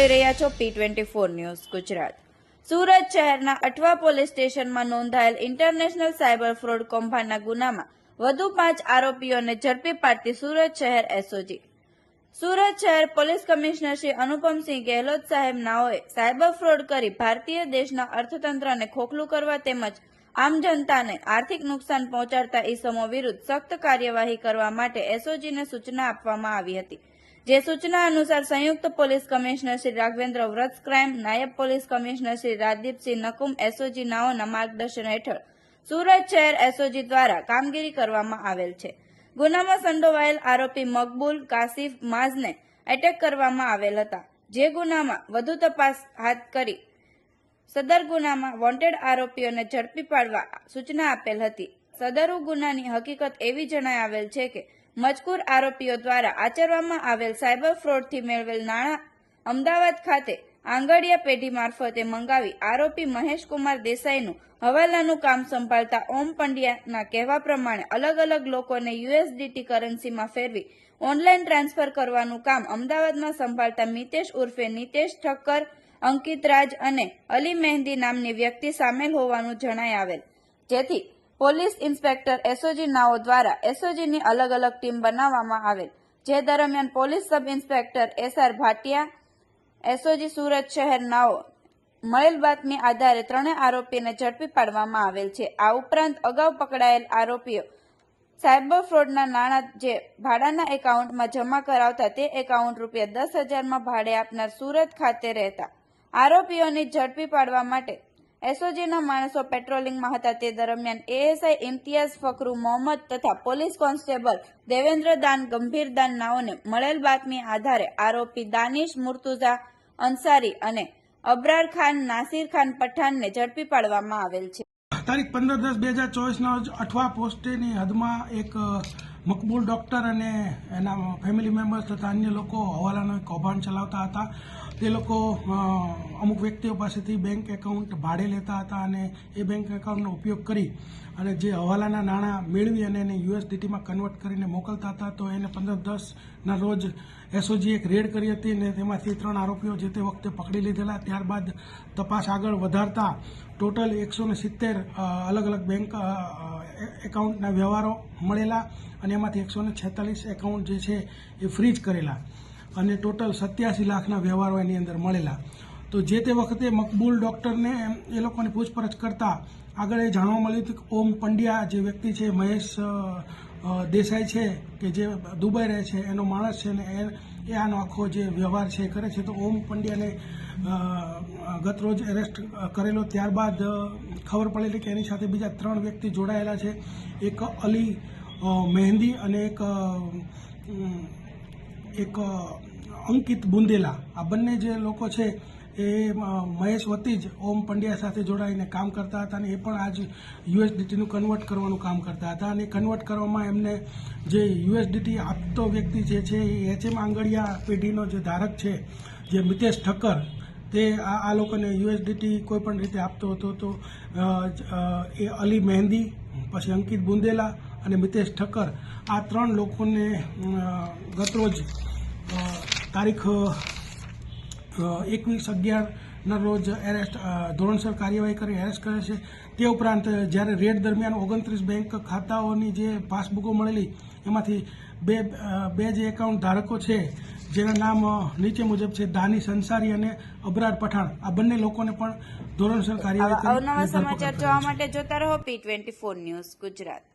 જોઈ રહ્યા છો P twenty four news Gujarat. Surat શહેરના અઠવા પોલીસ સ્ટેશનમાં નોંધાયેલ ઇન્ટરનેશનલ સાયબર ફ્રોડ કૌભાંડના ગુનામાં વધુ પાંચ આરોપીઓને ઝડપી પાડતી સુરત શહેર એસઓજી. સુરત શહેર પોલીસ કમિશનર શ્રી અનુપમસિંહ ગેહલોત સાહેબ નાઓએ સાયબર ફ્રોડ કરી ભારતીય દેશના અર્થતંત્રને ખોખલું કરવા તેમજ આમ જનતાને આર્થિક નુકસાન પહોંચાડતા ઇસમો વિરુદ્ધ સખ્ત કાર્યવાહી કરવા માટે એસઓજીને સૂચના આપવામાં આવી હતી. જે સૂચના અનુસાર સંયુક્ત પોલીસ કમિશનર શ્રી રાઘવેન્દ્ર વ્રત ક્રાઇમ, નાયબ police commissioner Shri Rajdeepsinh Nakum, SOG નાઓના માર્ગદર્શન હેઠળ સુરત શહેર એસઓજી દ્વારા કામગીરી કરવામાં આવેલ છે. ગુનામાં સંડોવાયેલ આરોપી મકબૂલ કાસિફ માઝને એટેક કરવામાં આવેલ હતા. જે ગુનામાં વધુ તપાસ હાથ કરી સદર ગુનામાં વોન્ટેડ આરોપીઓને ઝડપી પાડવા સૂચના આપેલ હતી. સદર ગુનાની હકીકત એવી જણાય આવેલ છે કે મજકૂર આરોપીઓ દ્વારા આચરવામાં આવેલ સાયબર ફ્રોડથી મેળવેલ નાણાં અમદાવાદ ખાતે આંગડિયા પેઢી મારફતે મંગાવી આરોપી મહેશકુમાર દેસાઈનું હવાલાનું કામ સંભાળતા ઓમ પંડ્યાના કહેવા પ્રમાણે અલગ અલગ લોકોને યુએસડીટી કરન્સીમાં ફેરવી ઓનલાઈન ટ્રાન્સફર કરવાનું કામ અમદાવાદમાં સંભાળતા મિતેશ ઉર્ફે નિતેશ ઠક્કર, અંકિત રાજ અને અલી મહેંદી નામની વ્યક્તિ સામેલ હોવાનું જણાય આવેલ. જેથી પોલીસ ઇન્સ્પેક્ટર એસઓજી નાઓ દ્વારા એસઓજીની અલગ અલગ ટીમ બનાવવામાં આવેલ. જે દરમિયાન police sub inspector SR Bhatia, SOG Surat શહેર નાઓ, મળેલ બાતમી આધારે ત્રણેય આરોપીને ઝડપી પાડવામાં આવેલ છે. આ ઉપરાંત અગાઉ પકડાયેલ આરોપીઓ સાયબર ફ્રોડના નાણાં જે ભાડાના એકાઉન્ટમાં જમા કરાવતા તે એકાઉન્ટ રૂપિયા દસ હજારમાં ભાડે આપનાર સુરત ખાતે રહેતા. આરોપીઓની ઝડપી પાડવા માટે એસઓજીના માણસો પેટ્રોલિંગમાં હતા તે દરમિયાન એએસઆઈ ઇમ્તિયાઝ ફકરુ મોહમ્મદ તથા પોલીસ કોન્સ્ટેબલ દેવેન્દ્ર દાન ગંભીર દાન નાઓને મળેલ બાતમી આધારે આરોપી દાનિશ મુર્તુઝા અંસારી અને અબરાર ખાન નાસિર ખાન પઠાણને ઝડપી પાડવામાં આવેલ છે. તારીખ પંદર દસ બે હજાર ચોવીસના રોજ અઠવા પોસ્ટેની હદમાં એક મકબૂલ ડોક્ટર અને એના ફેમિલી મેમ્બર્સ તથા અન્ય લોકો હવાલાનું કૌભાંડ ચલાવતા હતા. તે લોકો અમુક વ્યક્તિઓ પાસેથી બેંક એકાઉન્ટ ભાડે લેતા હતા અને એ બેંક એકાઉન્ટનો ઉપયોગ કરી અને જે હવાલાના નાણાં મેળવી અને એને યુએસડીટીમાં કન્વર્ટ કરીને મોકલતા હતા, તો એને પંદર દસના રોજ એસઓજી એક રેડ કરી હતી અને તેમાંથી ત્રણ આરોપીઓ જે તે વખતે પકડી લીધેલા. ત્યારબાદ તપાસ આગળ વધારતા ટોટલ એકસો ને સિત્તેર અલગ અલગ બેંક એકાઉન્ટના વ્યવહારો મળેલા અને એમાંથી એકસો ને છેતાલીસ એકાઉન્ટ જે છે એ ફ્રીજ કરેલા. અને ટોટલ સત્યાસી લાખના વ્યવહારો એની અંદર મળેલા. તો જે તે વખતે મકબૂલ ડૉક્ટરને એ લોકોની પૂછપરછ કરતા આગળ એ જાણવા મળ્યું હતું કે ઓમ પંડ્યા જે વ્યક્તિ છે, મહેશ દેસાઈ છે કે જે દુબઈ રહે છે, એનો માણસ છે ને એ આનો આખો જે વ્યવહાર છે કરે છે. તો ઓમ પંડ્યાને ગતરોજ ગત રોજ એરેસ્ટ કરેલો. ત્યારબાદ ખબર પડેલી કે એની સાથે બીજા ત્રણ વ્યક્તિ જોડાયેલા છે. એક અલી મહેંદી અને એક એક અંકિત બુંદેલા. આ બંને જે લોકો છે, એ મહેશ વતી જ ઓમ પંડ્યા સાથે જોડાઈને કામ કરતા હતા અને એ પણ આજ યુએસડીટીનું કન્વર્ટ કરવાનું કામ કરતા હતા. અને કન્વર્ટ કરવામાં એમને જે યુએસડીટી આપતો વ્યક્તિ જે છે, એ એચએમ આંગળિયા પેઢીનો જે ધારક છે, જે મિતેશ ઠક્કર, તે આ લોકોને યુએસડીટી કોઈ પણ રીતે આપતો હતો તો એ અલી મહેંદી, પછી અંકિત બુંદેલા અને મિતેશ ઠક્કર, આ ત્રણ લોકોને ગતરોજ તારીખ એકવીસ અગિયારના રોજ એરેસ્ટ ધોરણસર કાર્યવાહી કરી એરેસ્ટ કરે છે. તે ઉપરાંત જ્યારે રેડ દરમિયાન ઓગણત્રીસ બેંક ખાતાઓની જે પાસબુકો મળેલી એમાંથી બે બે જે એકાઉન્ટ ધારકો છે જેના નામ નીચે મુજબ છે દાની સંસારી અને અબરાર પઠાણ. આ બંને લોકોને પણ ધોરણસર કાર્યવાહી અવનવા સમાચાર જોવા માટે જોતા રહો P twenty four news Gujarat.